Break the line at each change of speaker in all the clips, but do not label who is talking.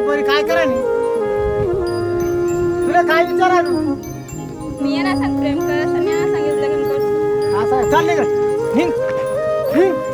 पोरी काय करा नी? तुला काय विचारा
मी येणार सांग प्रेम कर मी सांगितलं
असं चालले का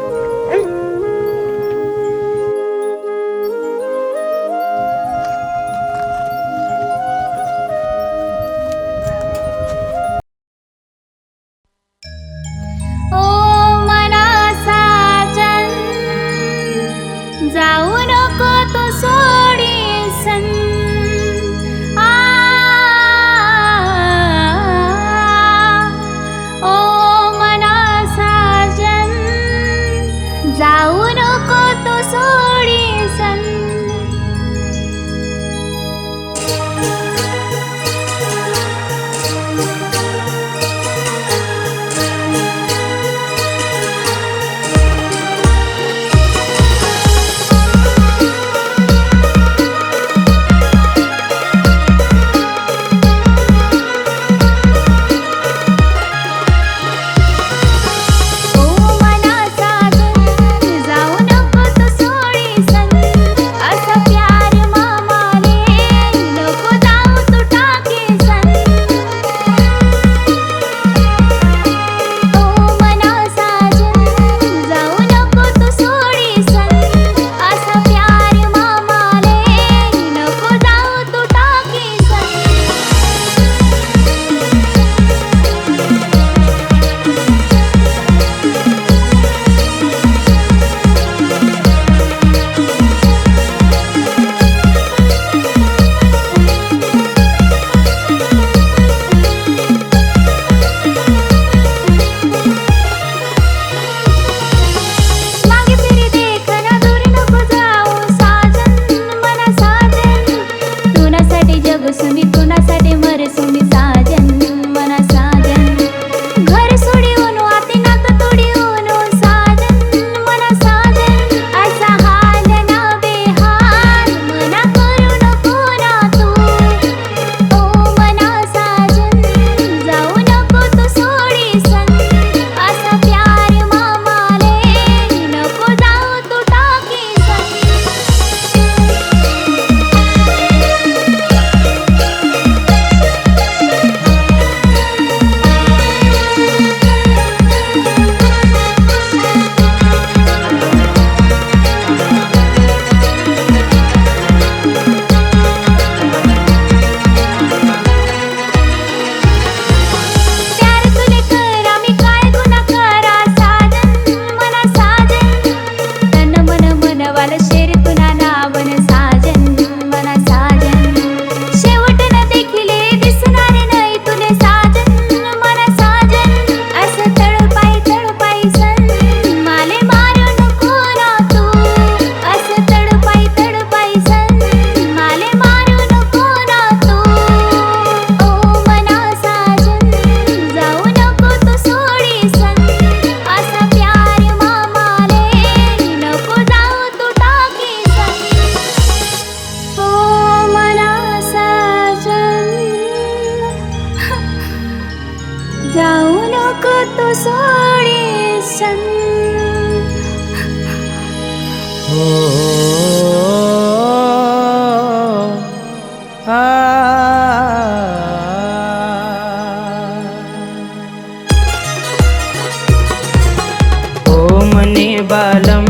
मने
बालम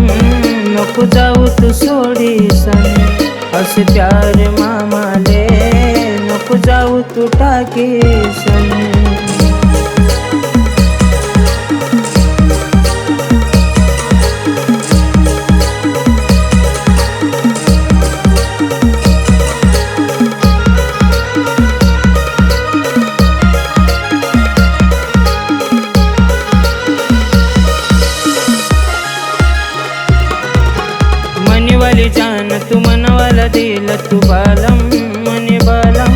नको जाऊ तू सोडीसन अस प्यार मामाले नको जाऊ तू टाकेसन जान तू मनवाला दिल तू बालम मन बालम.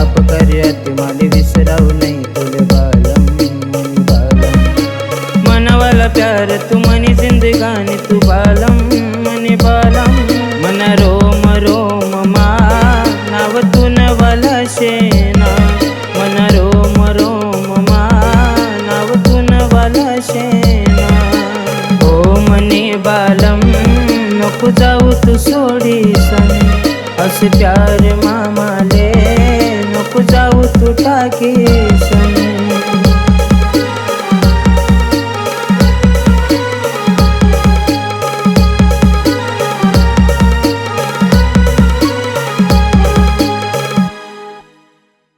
आप करत माले विसराव नाही तुले बालम मन बालम. मनवाला प्यार तू बालम
जाऊ तू सोडी सन असे प्यार मामाले नको जाऊ तू टाकी